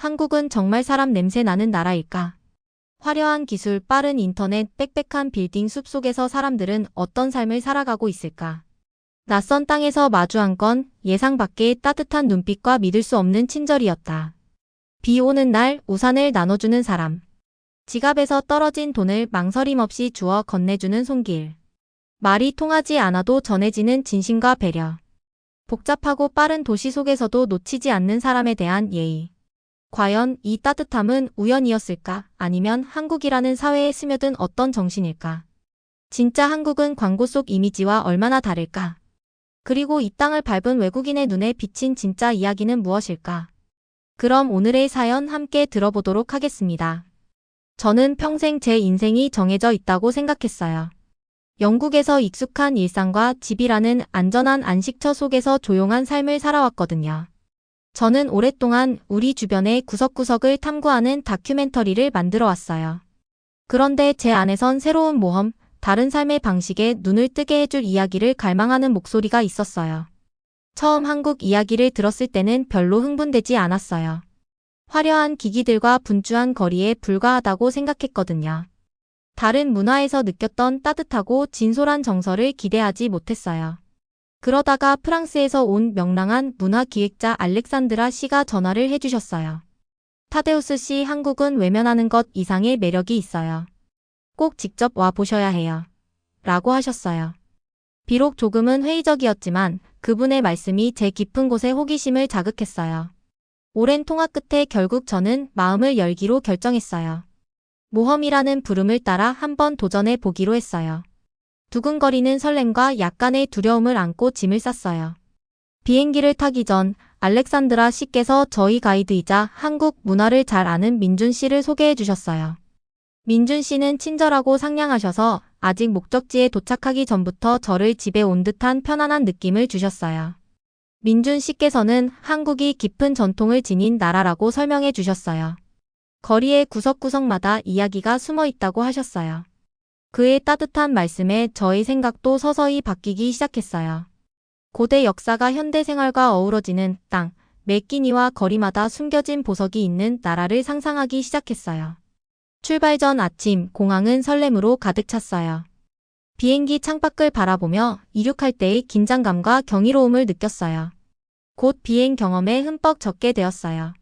한국은 정말 사람 냄새 나는 나라일까? 화려한 기술, 빠른 인터넷, 빽빽한 빌딩 숲 속에서 사람들은 어떤 삶을 살아가고 있을까? 낯선 땅에서 마주한 건 예상 밖의 따뜻한 눈빛과 믿을 수 없는 친절이었다. 비 오는 날 우산을 나눠주는 사람. 지갑에서 떨어진 돈을 망설임 없이 주어 건네주는 손길. 말이 통하지 않아도 전해지는 진심과 배려. 복잡하고 빠른 도시 속에서도 놓치지 않는 사람에 대한 예의. 과연 이 따뜻함은 우연이었을까? 아니면 한국이라는 사회에 스며든 어떤 정신일까? 진짜 한국은 광고 속 이미지와 얼마나 다를까? 그리고 이 땅을 밟은 외국인의 눈에 비친 진짜 이야기는 무엇일까? 그럼 오늘의 사연 함께 들어보도록 하겠습니다. 저는 평생 제 인생이 정해져 있다고 생각했어요. 영국에서 익숙한 일상과 집이라는 안전한 안식처 속에서 조용한 삶을 살아왔거든요. 저는 오랫동안 우리 주변의 구석구석을 탐구하는 다큐멘터리를 만들어 왔어요. 그런데 제 안에선 새로운 모험, 다른 삶의 방식에 눈을 뜨게 해줄 이야기를 갈망하는 목소리가 있었어요. 처음 한국 이야기를 들었을 때는 별로 흥분되지 않았어요. 화려한 기기들과 분주한 거리에 불과하다고 생각했거든요. 다른 문화에서 느꼈던 따뜻하고 진솔한 정서를 기대하지 못했어요. 그러다가 프랑스에서 온 명랑한 문화 기획자 알렉산드라 씨가 전화를 해주셨어요. 타데우스 씨 한국은 외면하는 것 이상의 매력이 있어요. 꼭 직접 와 보셔야 해요. 라고 하셨어요. 비록 조금은 회의적이었지만 그분의 말씀이 제 깊은 곳에 호기심을 자극했어요. 오랜 통화 끝에 결국 저는 마음을 열기로 결정했어요. 모험이라는 부름을 따라 한번 도전해 보기로 했어요. 두근거리는 설렘과 약간의 두려움을 안고 짐을 쌌어요. 비행기를 타기 전 알렉산드라 씨께서 저희 가이드이자 한국 문화를 잘 아는 민준 씨를 소개해 주셨어요. 민준 씨는 친절하고 상냥하셔서 아직 목적지에 도착하기 전부터 저를 집에 온 듯한 편안한 느낌을 주셨어요. 민준 씨께서는 한국이 깊은 전통을 지닌 나라라고 설명해 주셨어요. 거리의 구석구석마다 이야기가 숨어 있다고 하셨어요. 그의 따뜻한 말씀에 저의 생각도 서서히 바뀌기 시작했어요. 고대 역사가 현대 생활과 어우러지는 땅, 매끼니와 거리마다 숨겨진 보석이 있는 나라를 상상하기 시작했어요. 출발 전 아침 공항은 설렘으로 가득 찼어요. 비행기 창밖을 바라보며 이륙할 때의 긴장감과 경이로움을 느꼈어요. 곧 비행 경험에 흠뻑 젖게 되었어요.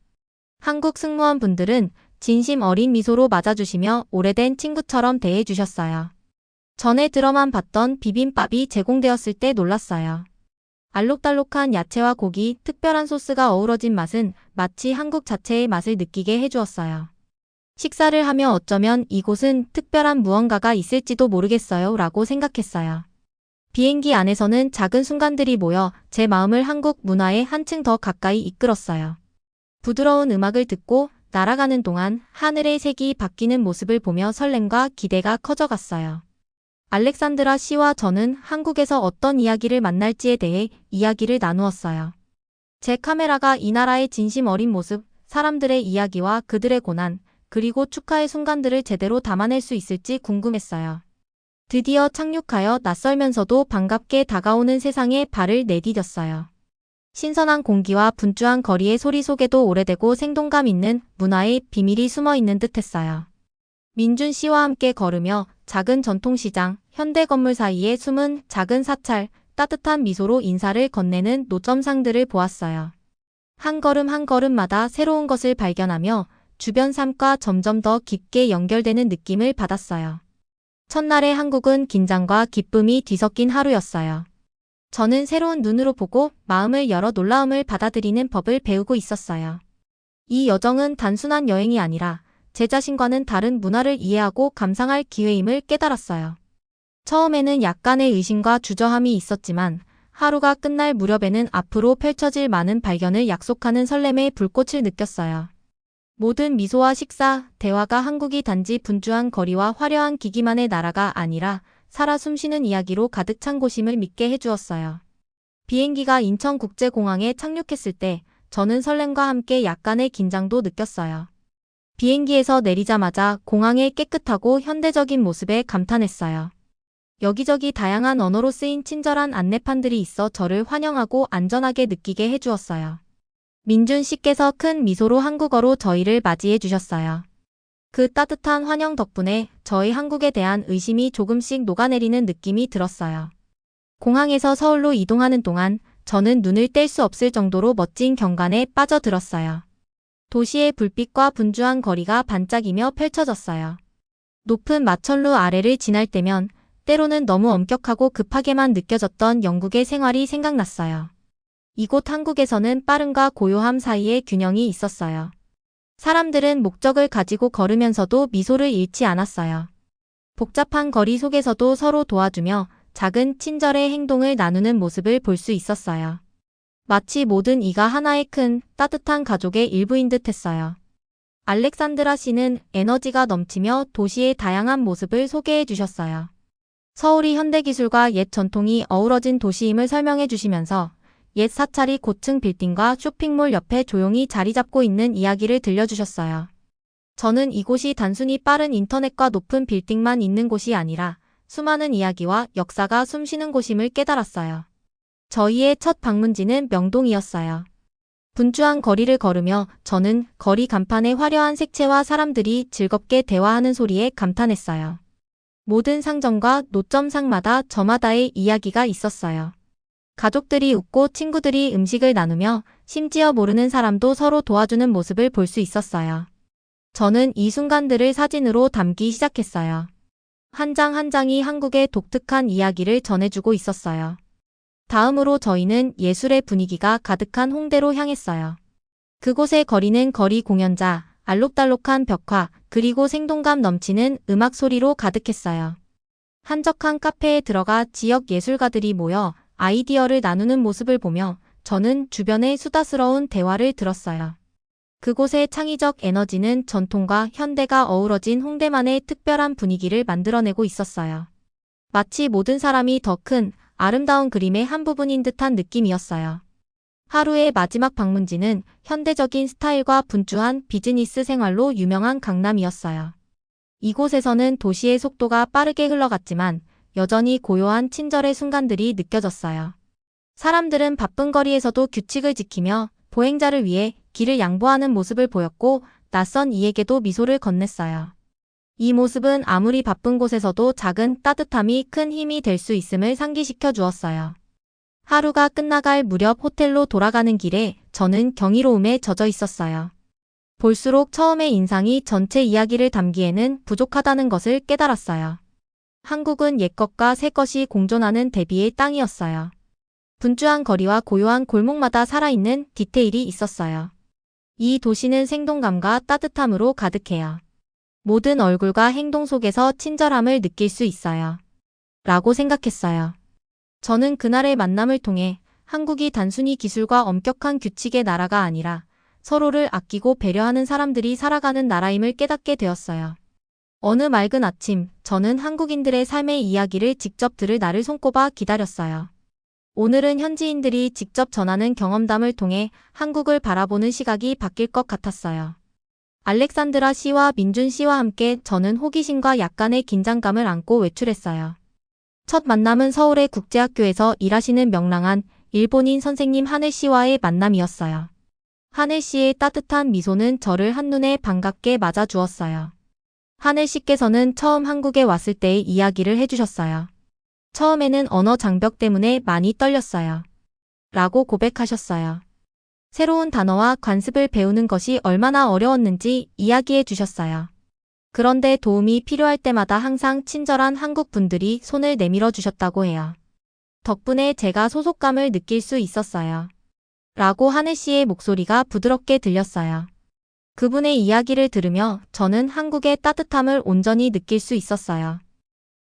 한국 승무원 분들은 진심 어린 미소로 맞아주시며 오래된 친구처럼 대해주셨어요. 전에 들어만 봤던 비빔밥이 제공되었을 때 놀랐어요. 알록달록한 야채와 고기, 특별한 소스가 어우러진 맛은 마치 한국 자체의 맛을 느끼게 해주었어요. 식사를 하며 어쩌면 이곳은 특별한 무언가가 있을지도 모르겠어요 라고 생각했어요. 비행기 안에서는 작은 순간들이 모여 제 마음을 한국 문화에 한층 더 가까이 이끌었어요. 부드러운 음악을 듣고 날아가는 동안 하늘의 색이 바뀌는 모습을 보며 설렘과 기대가 커져갔어요. 알렉산드라 씨와 저는 한국에서 어떤 이야기를 만날지에 대해 이야기를 나누었어요. 제 카메라가 이 나라의 진심 어린 모습, 사람들의 이야기와 그들의 고난, 그리고 축하의 순간들을 제대로 담아낼 수 있을지 궁금했어요. 드디어 착륙하여 낯설면서도 반갑게 다가오는 세상에 발을 내디뎠어요. 신선한 공기와 분주한 거리의 소리 속에도 오래되고 생동감 있는 문화의 비밀이 숨어 있는 듯 했어요. 민준 씨와 함께 걸으며 작은 전통시장, 현대 건물 사이에 숨은 작은 사찰, 따뜻한 미소로 인사를 건네는 노점상들을 보았어요. 한 걸음 한 걸음마다 새로운 것을 발견하며 주변 삶과 점점 더 깊게 연결되는 느낌을 받았어요. 첫날의 한국은 긴장과 기쁨이 뒤섞인 하루였어요. 저는 새로운 눈으로 보고 마음을 열어 놀라움을 받아들이는 법을 배우고 있었어요. 이 여정은 단순한 여행이 아니라 제 자신과는 다른 문화를 이해하고 감상할 기회임을 깨달았어요. 처음에는 약간의 의심과 주저함이 있었지만 하루가 끝날 무렵에는 앞으로 펼쳐질 많은 발견을 약속하는 설렘의 불꽃을 느꼈어요. 모든 미소와 식사, 대화가 한국이 단지 분주한 거리와 화려한 기기만의 나라가 아니라 살아 숨쉬는 이야기로 가득 찬 곳임을 믿게 해주었어요. 비행기가 인천국제공항에 착륙했을 때 저는 설렘과 함께 약간의 긴장도 느꼈어요. 비행기에서 내리자마자 공항의 깨끗하고 현대적인 모습에 감탄했어요. 여기저기 다양한 언어로 쓰인 친절한 안내판들이 있어 저를 환영하고 안전하게 느끼게 해주었어요. 민준 씨께서 큰 미소로 한국어로 저희를 맞이해 주셨어요. 그 따뜻한 환영 덕분에 저희 한국에 대한 의심이 조금씩 녹아내리는 느낌이 들었어요. 공항에서 서울로 이동하는 동안 저는 눈을 뗄 수 없을 정도로 멋진 경관에 빠져들었어요. 도시의 불빛과 분주한 거리가 반짝이며 펼쳐졌어요. 높은 마천루 아래를 지날 때면 때로는 너무 엄격하고 급하게만 느껴졌던 영국의 생활이 생각났어요. 이곳 한국에서는 빠름과 고요함 사이에 균형이 있었어요. 사람들은 목적을 가지고 걸으면서도 미소를 잃지 않았어요. 복잡한 거리 속에서도 서로 도와주며 작은 친절의 행동을 나누는 모습을 볼 수 있었어요. 마치 모든 이가 하나의 큰 따뜻한 가족의 일부인 듯 했어요. 알렉산드라 씨는 에너지가 넘치며 도시의 다양한 모습을 소개해 주셨어요. 서울이 현대기술과 옛 전통이 어우러진 도시임을 설명해 주시면서 옛 사찰이 고층 빌딩과 쇼핑몰 옆에 조용히 자리 잡고 있는 이야기를 들려주셨어요. 저는 이곳이 단순히 빠른 인터넷과 높은 빌딩만 있는 곳이 아니라 수많은 이야기와 역사가 숨쉬는 곳임을 깨달았어요. 저희의 첫 방문지는 명동이었어요. 분주한 거리를 걸으며 저는 거리 간판의 화려한 색채와 사람들이 즐겁게 대화하는 소리에 감탄했어요. 모든 상점과 노점상마다 저마다의 이야기가 있었어요. 가족들이 웃고 친구들이 음식을 나누며 심지어 모르는 사람도 서로 도와주는 모습을 볼 수 있었어요. 저는 이 순간들을 사진으로 담기 시작했어요. 한장한 장이 한국의 독특한 이야기를 전해주고 있었어요. 다음으로 저희는 예술의 분위기가 가득한 홍대로 향했어요. 그곳의 거리는 거리 공연자, 알록달록한 벽화, 그리고 생동감 넘치는 음악 소리로 가득했어요. 한적한 카페에 들어가 지역 예술가들이 모여 아이디어를 나누는 모습을 보며 저는 주변의 수다스러운 대화를 들었어요. 그곳의 창의적 에너지는 전통과 현대가 어우러진 홍대만의 특별한 분위기를 만들어내고 있었어요. 마치 모든 사람이 더 큰 아름다운 그림의 한 부분인 듯한 느낌이었어요. 하루의 마지막 방문지는 현대적인 스타일과 분주한 비즈니스 생활로 유명한 강남이었어요. 이곳에서는 도시의 속도가 빠르게 흘러갔지만 여전히 고요한 친절의 순간들이 느껴졌어요. 사람들은 바쁜 거리에서도 규칙을 지키며 보행자를 위해 길을 양보하는 모습을 보였고 낯선 이에게도 미소를 건넸어요. 이 모습은 아무리 바쁜 곳에서도 작은 따뜻함이 큰 힘이 될 수 있음을 상기시켜 주었어요. 하루가 끝나갈 무렵 호텔로 돌아가는 길에 저는 경이로움에 젖어 있었어요. 볼수록 처음의 인상이 전체 이야기를 담기에는 부족하다는 것을 깨달았어요. 한국은 옛것과 새것이 공존하는 대비의 땅이었어요. 분주한 거리와 고요한 골목마다 살아있는 디테일이 있었어요. 이 도시는 생동감과 따뜻함으로 가득해요. 모든 얼굴과 행동 속에서 친절함을 느낄 수 있어요. 라고 생각했어요. 저는 그날의 만남을 통해 한국이 단순히 기술과 엄격한 규칙의 나라가 아니라 서로를 아끼고 배려하는 사람들이 살아가는 나라임을 깨닫게 되었어요. 어느 맑은 아침, 저는 한국인들의 삶의 이야기를 직접 들을 날을 손꼽아 기다렸어요. 오늘은 현지인들이 직접 전하는 경험담을 통해 한국을 바라보는 시각이 바뀔 것 같았어요. 알렉산드라 씨와 민준 씨와 함께 저는 호기심과 약간의 긴장감을 안고 외출했어요. 첫 만남은 서울의 국제학교에서 일하시는 명랑한 일본인 선생님 하늘 씨와의 만남이었어요. 하늘 씨의 따뜻한 미소는 저를 한눈에 반갑게 맞아주었어요. 하늘 씨께서는 처음 한국에 왔을 때의 이야기를 해주셨어요. 처음에는 언어 장벽 때문에 많이 떨렸어요. 라고 고백하셨어요. 새로운 단어와 관습을 배우는 것이 얼마나 어려웠는지 이야기해 주셨어요. 그런데 도움이 필요할 때마다 항상 친절한 한국 분들이 손을 내밀어 주셨다고 해요. 덕분에 제가 소속감을 느낄 수 있었어요. 라고 하늘 씨의 목소리가 부드럽게 들렸어요. 그분의 이야기를 들으며 저는 한국의 따뜻함을 온전히 느낄 수 있었어요.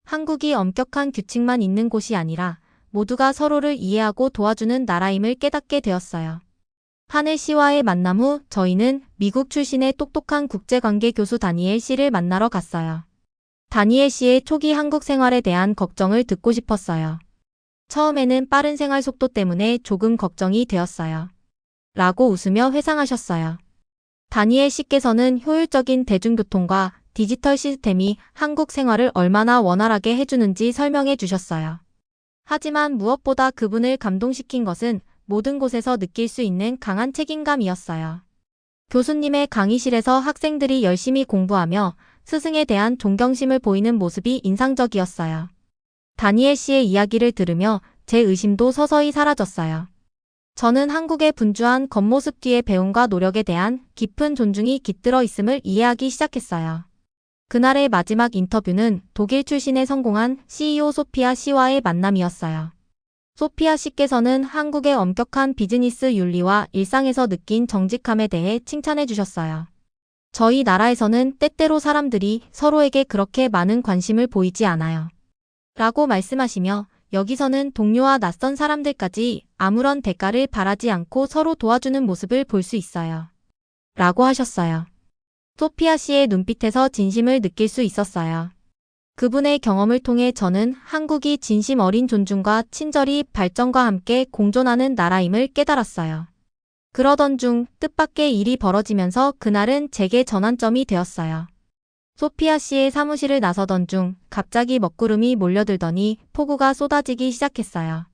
한국이 엄격한 규칙만 있는 곳이 아니라 모두가 서로를 이해하고 도와주는 나라임을 깨닫게 되었어요. 하늘 씨와의 만남 후 저희는 미국 출신의 똑똑한 국제관계 교수 다니엘 씨를 만나러 갔어요. 다니엘 씨의 초기 한국 생활에 대한 걱정을 듣고 싶었어요. 처음에는 빠른 생활 속도 때문에 조금 걱정이 되었어요. 라고 웃으며 회상하셨어요. 다니엘 씨께서는 효율적인 대중교통과 디지털 시스템이 한국 생활을 얼마나 원활하게 해주는지 설명해 주셨어요. 하지만 무엇보다 그분을 감동시킨 것은 모든 곳에서 느낄 수 있는 강한 책임감이었어요. 교수님의 강의실에서 학생들이 열심히 공부하며 스승에 대한 존경심을 보이는 모습이 인상적이었어요. 다니엘 씨의 이야기를 들으며 제 의심도 서서히 사라졌어요. 저는 한국의 분주한 겉모습 뒤의 배움과 노력에 대한 깊은 존중이 깃들어 있음을 이해하기 시작했어요. 그날의 마지막 인터뷰는 독일 출신의 성공한 CEO 소피아 씨와의 만남이었어요. 소피아 씨께서는 한국의 엄격한 비즈니스 윤리와 일상에서 느낀 정직함에 대해 칭찬해 주셨어요. 저희 나라에서는 때때로 사람들이 서로에게 그렇게 많은 관심을 보이지 않아요. 라고 말씀하시며 여기서는 동료와 낯선 사람들까지 아무런 대가를 바라지 않고 서로 도와주는 모습을 볼 수 있어요. 라고 하셨어요. 소피아 씨의 눈빛에서 진심을 느낄 수 있었어요. 그분의 경험을 통해 저는 한국이 진심 어린 존중과 친절이 발전과 함께 공존하는 나라임을 깨달았어요. 그러던 중 뜻밖의 일이 벌어지면서 그날은 제게 전환점이 되었어요. 소피아 씨의 사무실을 나서던 중 갑자기 먹구름이 몰려들더니 폭우가 쏟아지기 시작했어요.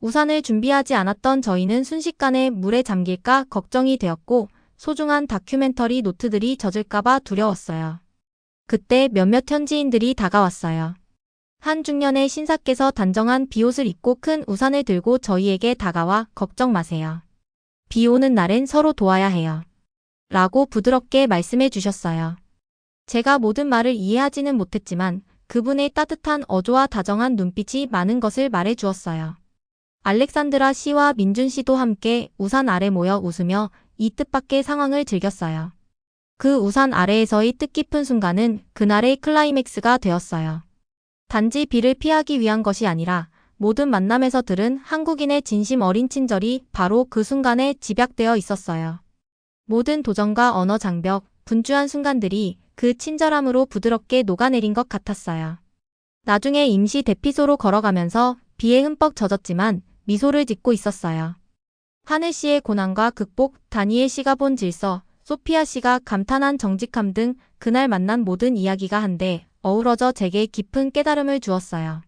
우산을 준비하지 않았던 저희는 순식간에 물에 잠길까 걱정이 되었고 소중한 다큐멘터리 노트들이 젖을까봐 두려웠어요. 그때 몇몇 현지인들이 다가왔어요. 한 중년의 신사께서 단정한 비옷을 입고 큰 우산을 들고 저희에게 다가와 걱정 마세요. 비 오는 날엔 서로 도와야 해요. 라고 부드럽게 말씀해 주셨어요. 제가 모든 말을 이해하지는 못했지만 그분의 따뜻한 어조와 다정한 눈빛이 많은 것을 말해 주었어요. 알렉산드라 씨와 민준 씨도 함께 우산 아래 모여 웃으며 이 뜻밖의 상황을 즐겼어요. 그 우산 아래에서의 뜻깊은 순간은 그날의 클라이맥스가 되었어요. 단지 비를 피하기 위한 것이 아니라 모든 만남에서 들은 한국인의 진심 어린 친절이 바로 그 순간에 집약되어 있었어요. 모든 도전과 언어 장벽, 분주한 순간들이 그 친절함으로 부드럽게 녹아내린 것 같았어요. 나중에 임시 대피소로 걸어가면서 비에 흠뻑 젖었지만 미소를 짓고 있었어요. 하늘 씨의 고난과 극복, 다니엘 씨가 본 질서, 소피아 씨가 감탄한 정직함 등 그날 만난 모든 이야기가 한데 어우러져 제게 깊은 깨달음을 주었어요.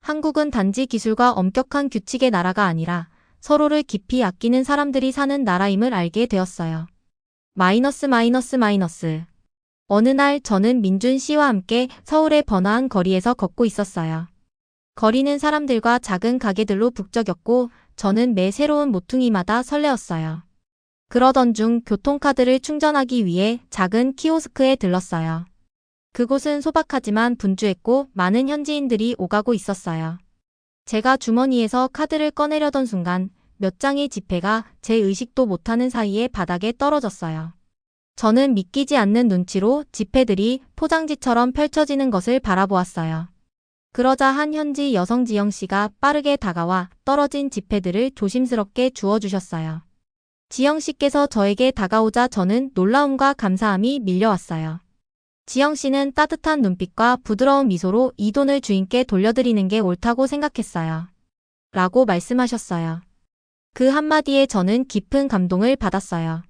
한국은 단지 기술과 엄격한 규칙의 나라가 아니라 서로를 깊이 아끼는 사람들이 사는 나라임을 알게 되었어요. 마이너스 마이너스 마이너스. 어느 날 저는 민준 씨와 함께 서울의 번화한 거리에서 걷고 있었어요. 거리는 사람들과 작은 가게들로 북적였고 저는 매 새로운 모퉁이마다 설레었어요. 그러던 중 교통카드를 충전하기 위해 작은 키오스크에 들렀어요. 그곳은 소박하지만 분주했고 많은 현지인들이 오가고 있었어요. 제가 주머니에서 카드를 꺼내려던 순간 몇 장의 지폐가 제 의식도 못하는 사이에 바닥에 떨어졌어요. 저는 믿기지 않는 눈치로 지폐들이 포장지처럼 펼쳐지는 것을 바라보았어요. 그러자 한 현지 여성 지영 씨가 빠르게 다가와 떨어진 지폐들을 조심스럽게 주워주셨어요. 지영 씨께서 저에게 다가오자 저는 놀라움과 감사함이 밀려왔어요. 지영 씨는 따뜻한 눈빛과 부드러운 미소로 이 돈을 주인께 돌려드리는 게 옳다고 생각했어요. 라고 말씀하셨어요. 그 한마디에 저는 깊은 감동을 받았어요.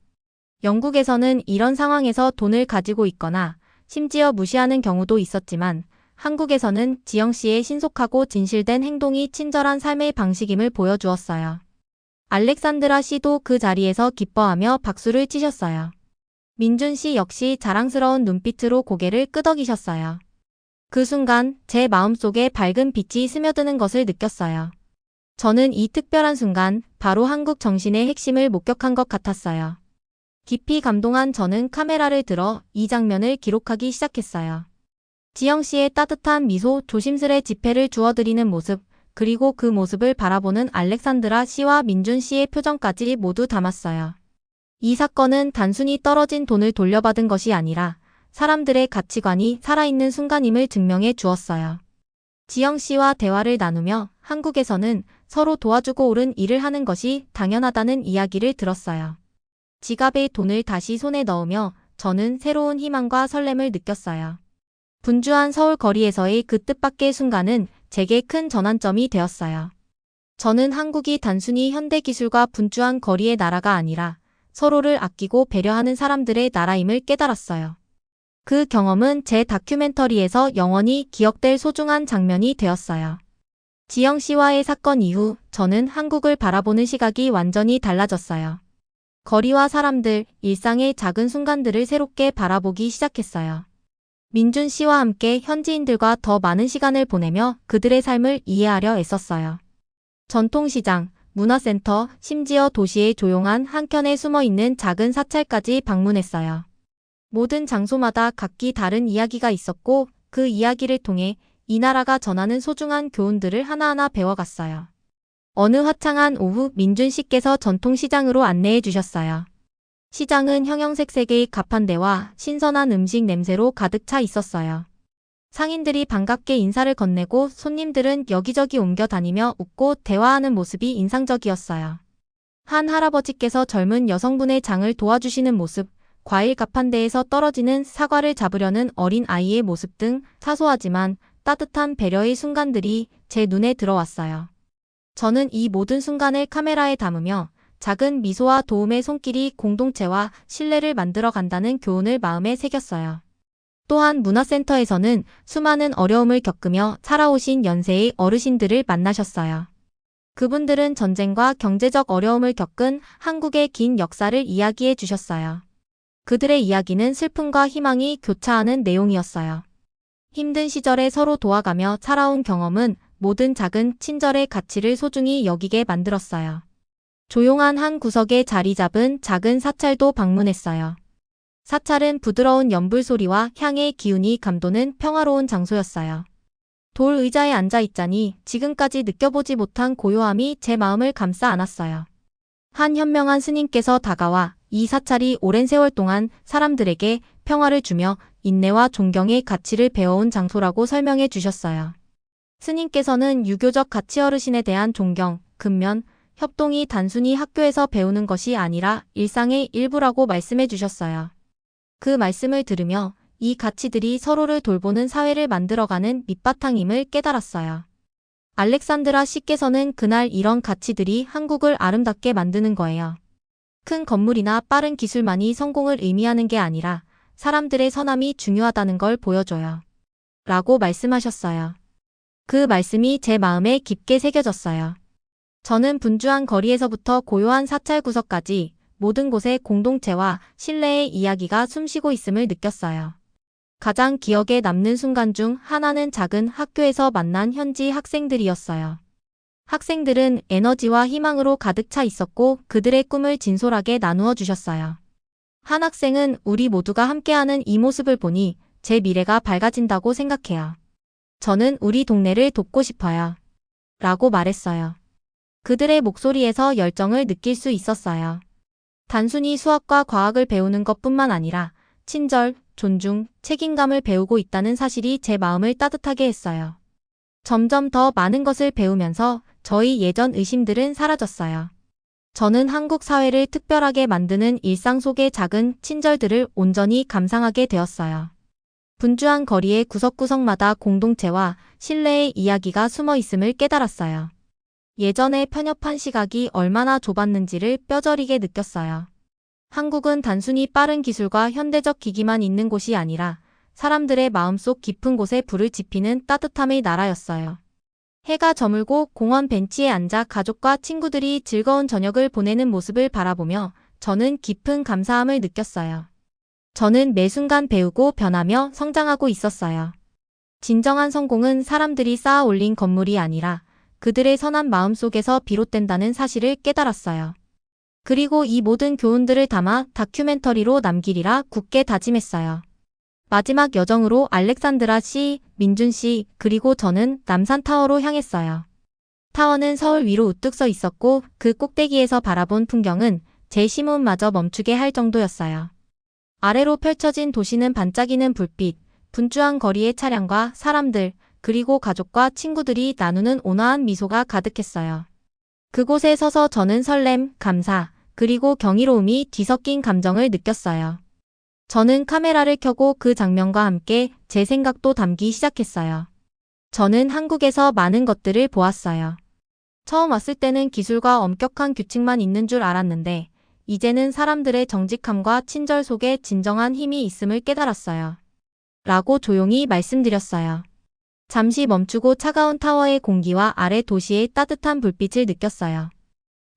영국에서는 이런 상황에서 돈을 가지고 있거나 심지어 무시하는 경우도 있었지만 한국에서는 지영 씨의 신속하고 진실된 행동이 친절한 삶의 방식임을 보여주었어요. 알렉산드라 씨도 그 자리에서 기뻐하며 박수를 치셨어요. 민준 씨 역시 자랑스러운 눈빛으로 고개를 끄덕이셨어요. 그 순간 제 마음속에 밝은 빛이 스며드는 것을 느꼈어요. 저는 이 특별한 순간 바로 한국 정신의 핵심을 목격한 것 같았어요. 깊이 감동한 저는 카메라를 들어 이 장면을 기록하기 시작했어요. 지영 씨의 따뜻한 미소, 조심스레 지폐를 주워드리는 모습, 그리고 그 모습을 바라보는 알렉산드라 씨와 민준 씨의 표정까지 모두 담았어요. 이 사건은 단순히 떨어진 돈을 돌려받은 것이 아니라 사람들의 가치관이 살아있는 순간임을 증명해 주었어요. 지영 씨와 대화를 나누며 한국에서는 서로 도와주고 옳은 일을 하는 것이 당연하다는 이야기를 들었어요. 지갑에 돈을 다시 손에 넣으며 저는 새로운 희망과 설렘을 느꼈어요. 분주한 서울 거리에서의 그 뜻밖의 순간은 제게 큰 전환점이 되었어요. 저는 한국이 단순히 현대 기술과 분주한 거리의 나라가 아니라 서로를 아끼고 배려하는 사람들의 나라임을 깨달았어요. 그 경험은 제 다큐멘터리에서 영원히 기억될 소중한 장면이 되었어요. 지영 씨와의 사건 이후 저는 한국을 바라보는 시각이 완전히 달라졌어요. 거리와 사람들, 일상의 작은 순간들을 새롭게 바라보기 시작했어요. 민준 씨와 함께 현지인들과 더 많은 시간을 보내며 그들의 삶을 이해하려 애썼어요. 전통시장, 문화센터, 심지어 도시의 조용한 한켠에 숨어 있는 작은 사찰까지 방문했어요. 모든 장소마다 각기 다른 이야기가 있었고 그 이야기를 통해 이 나라가 전하는 소중한 교훈들을 하나하나 배워갔어요. 어느 화창한 오후 민준 씨께서 전통시장으로 안내해 주셨어요. 시장은 형형색색의 가판대와 신선한 음식 냄새로 가득 차 있었어요. 상인들이 반갑게 인사를 건네고 손님들은 여기저기 옮겨 다니며 웃고 대화하는 모습이 인상적이었어요. 한 할아버지께서 젊은 여성분의 장을 도와주시는 모습, 과일 가판대에서 떨어지는 사과를 잡으려는 어린 아이의 모습 등 사소하지만 따뜻한 배려의 순간들이 제 눈에 들어왔어요. 저는 이 모든 순간을 카메라에 담으며 작은 미소와 도움의 손길이 공동체와 신뢰를 만들어 간다는 교훈을 마음에 새겼어요. 또한 문화센터에서는 수많은 어려움을 겪으며 살아오신 연세의 어르신들을 만나셨어요. 그분들은 전쟁과 경제적 어려움을 겪은 한국의 긴 역사를 이야기해 주셨어요. 그들의 이야기는 슬픔과 희망이 교차하는 내용이었어요. 힘든 시절에 서로 도와가며 살아온 경험은 모든 작은 친절의 가치를 소중히 여기게 만들었어요. 조용한 한 구석에 자리 잡은 작은 사찰도 방문했어요. 사찰은 부드러운 연불 소리와 향의 기운이 감도는 평화로운 장소였어요. 돌 의자에 앉아 있자니 지금까지 느껴보지 못한 고요함이 제 마음을 감싸 안았어요. 한 현명한 스님께서 다가와 이 사찰이 오랜 세월 동안 사람들에게 평화를 주며 인내와 존경의 가치를 배워온 장소라고 설명해 주셨어요. 스님께서는 유교적 가치 어르신에 대한 존경, 근면, 협동이 단순히 학교에서 배우는 것이 아니라 일상의 일부라고 말씀해 주셨어요. 그 말씀을 들으며 이 가치들이 서로를 돌보는 사회를 만들어가는 밑바탕임을 깨달았어요. 알렉산드라 씨께서는 그날 이런 가치들이 한국을 아름답게 만드는 거예요. 큰 건물이나 빠른 기술만이 성공을 의미하는 게 아니라 사람들의 선함이 중요하다는 걸 보여줘요. 라고 말씀하셨어요. 그 말씀이 제 마음에 깊게 새겨졌어요. 저는 분주한 거리에서부터 고요한 사찰 구석까지 모든 곳에 공동체와 신뢰의 이야기가 숨쉬고 있음을 느꼈어요. 가장 기억에 남는 순간 중 하나는 작은 학교에서 만난 현지 학생들이었어요. 학생들은 에너지와 희망으로 가득 차 있었고 그들의 꿈을 진솔하게 나누어 주셨어요. 한 학생은 우리 모두가 함께하는 이 모습을 보니 제 미래가 밝아진다고 생각해요. 저는 우리 동네를 돕고 싶어요. 라고 말했어요. 그들의 목소리에서 열정을 느낄 수 있었어요. 단순히 수학과 과학을 배우는 것 뿐만 아니라 친절, 존중, 책임감을 배우고 있다는 사실이 제 마음을 따뜻하게 했어요. 점점 더 많은 것을 배우면서 저희 예전 의심들은 사라졌어요. 저는 한국 사회를 특별하게 만드는 일상 속의 작은 친절들을 온전히 감상하게 되었어요. 분주한 거리의 구석구석마다 공동체와 신뢰의 이야기가 숨어 있음을 깨달았어요. 예전의 편협한 시각이 얼마나 좁았는지를 뼈저리게 느꼈어요. 한국은 단순히 빠른 기술과 현대적 기기만 있는 곳이 아니라 사람들의 마음속 깊은 곳에 불을 지피는 따뜻함의 나라였어요. 해가 저물고 공원 벤치에 앉아 가족과 친구들이 즐거운 저녁을 보내는 모습을 바라보며 저는 깊은 감사함을 느꼈어요. 저는 매 순간 배우고 변하며 성장하고 있었어요. 진정한 성공은 사람들이 쌓아 올린 건물이 아니라 그들의 선한 마음 속에서 비롯된다는 사실을 깨달았어요. 그리고 이 모든 교훈들을 담아 다큐멘터리로 남기리라 굳게 다짐했어요. 마지막 여정으로 알렉산드라 씨, 민준 씨, 그리고 저는 남산타워로 향했어요. 타워는 서울 위로 우뚝 서 있었고 그 꼭대기에서 바라본 풍경은 제 심호흡마저 멈추게 할 정도였어요. 아래로 펼쳐진 도시는 반짝이는 불빛, 분주한 거리의 차량과 사람들, 그리고 가족과 친구들이 나누는 온화한 미소가 가득했어요. 그곳에 서서 저는 설렘, 감사, 그리고 경이로움이 뒤섞인 감정을 느꼈어요. 저는 카메라를 켜고 그 장면과 함께 제 생각도 담기 시작했어요. 저는 한국에서 많은 것들을 보았어요. 처음 왔을 때는 기술과 엄격한 규칙만 있는 줄 알았는데, 이제는 사람들의 정직함과 친절 속에 진정한 힘이 있음을 깨달았어요. 라고 조용히 말씀드렸어요. 잠시 멈추고 차가운 타워의 공기와 아래 도시의 따뜻한 불빛을 느꼈어요.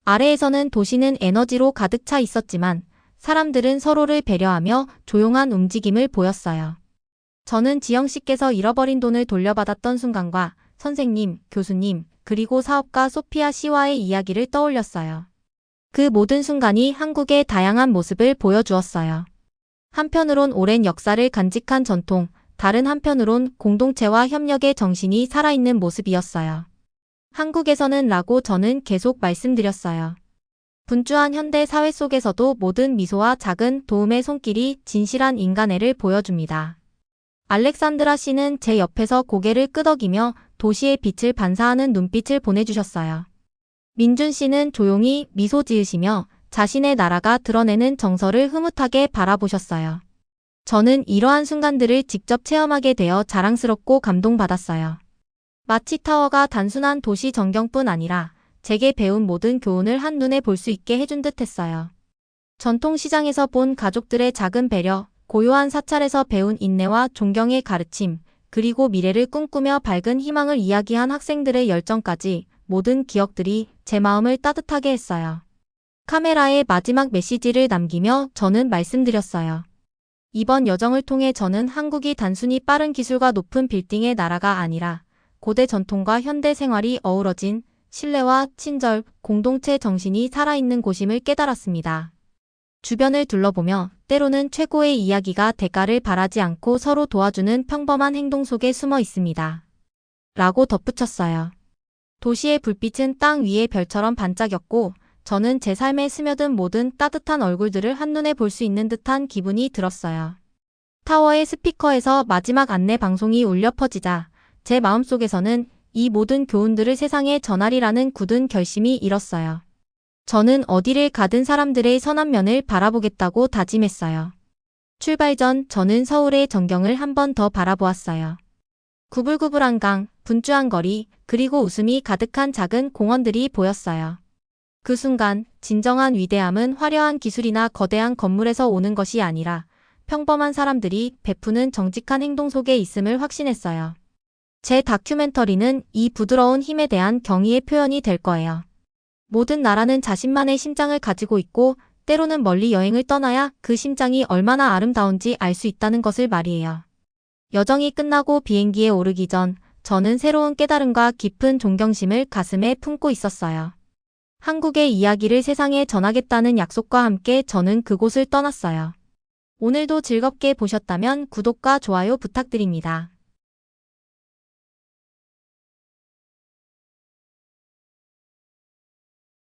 아래에서는 도시는 에너지로 가득 차 있었지만 사람들은 서로를 배려하며 조용한 움직임을 보였어요. 저는 지영 씨께서 잃어버린 돈을 돌려받았던 순간과 선생님, 교수님, 그리고 사업가 소피아 씨와의 이야기를 떠올렸어요. 그 모든 순간이 한국의 다양한 모습을 보여주었어요. 한편으론 오랜 역사를 간직한 전통, 다른 한편으론 공동체와 협력의 정신이 살아있는 모습이었어요. 한국에서는 라고 저는 계속 말씀드렸어요. 분주한 현대 사회 속에서도 모든 미소와 작은 도움의 손길이 진실한 인간애를 보여줍니다. 알렉산드라 씨는 제 옆에서 고개를 끄덕이며 도시의 빛을 반사하는 눈빛을 보내주셨어요. 민준 씨는 조용히 미소 지으시며 자신의 나라가 드러내는 정서를 흐뭇하게 바라보셨어요. 저는 이러한 순간들을 직접 체험하게 되어 자랑스럽고 감동받았어요. 마치 타워가 단순한 도시 전경뿐 아니라 제게 배운 모든 교훈을 한눈에 볼 수 있게 해준 듯 했어요. 전통시장에서 본 가족들의 작은 배려, 고요한 사찰에서 배운 인내와 존경의 가르침, 그리고 미래를 꿈꾸며 밝은 희망을 이야기한 학생들의 열정까지 모든 기억들이 제 마음을 따뜻하게 했어요. 카메라에 마지막 메시지를 남기며 저는 말씀드렸어요. 이번 여정을 통해 저는 한국이 단순히 빠른 기술과 높은 빌딩의 나라가 아니라 고대 전통과 현대 생활이 어우러진 신뢰와 친절, 공동체 정신이 살아있는 곳임을 깨달았습니다. 주변을 둘러보며 때로는 최고의 이야기가 대가를 바라지 않고 서로 도와주는 평범한 행동 속에 숨어 있습니다. 라고 덧붙였어요. 도시의 불빛은 땅 위의 별처럼 반짝였고 저는 제 삶에 스며든 모든 따뜻한 얼굴들을 한눈에 볼 수 있는 듯한 기분이 들었어요. 타워의 스피커에서 마지막 안내 방송이 울려 퍼지자 제 마음속에서는 이 모든 교훈들을 세상에 전하리라는 굳은 결심이 일었어요. 저는 어디를 가든 사람들의 선한 면을 바라보겠다고 다짐했어요. 출발 전 저는 서울의 전경을 한 번 더 바라보았어요. 구불구불한 강, 분주한 거리, 그리고 웃음이 가득한 작은 공원들이 보였어요. 그 순간 진정한 위대함은 화려한 기술이나 거대한 건물에서 오는 것이 아니라 평범한 사람들이 베푸는 정직한 행동 속에 있음을 확신했어요. 제 다큐멘터리는 이 부드러운 힘에 대한 경의의 표현이 될 거예요. 모든 나라는 자신만의 심장을 가지고 있고 때로는 멀리 여행을 떠나야 그 심장이 얼마나 아름다운지 알 수 있다는 것을 말이에요. 여정이 끝나고 비행기에 오르기 전 저는 새로운 깨달음과 깊은 존경심을 가슴에 품고 있었어요. 한국의 이야기를 세상에 전하겠다는 약속과 함께 저는 그곳을 떠났어요. 오늘도 즐겁게 보셨다면 구독과 좋아요 부탁드립니다.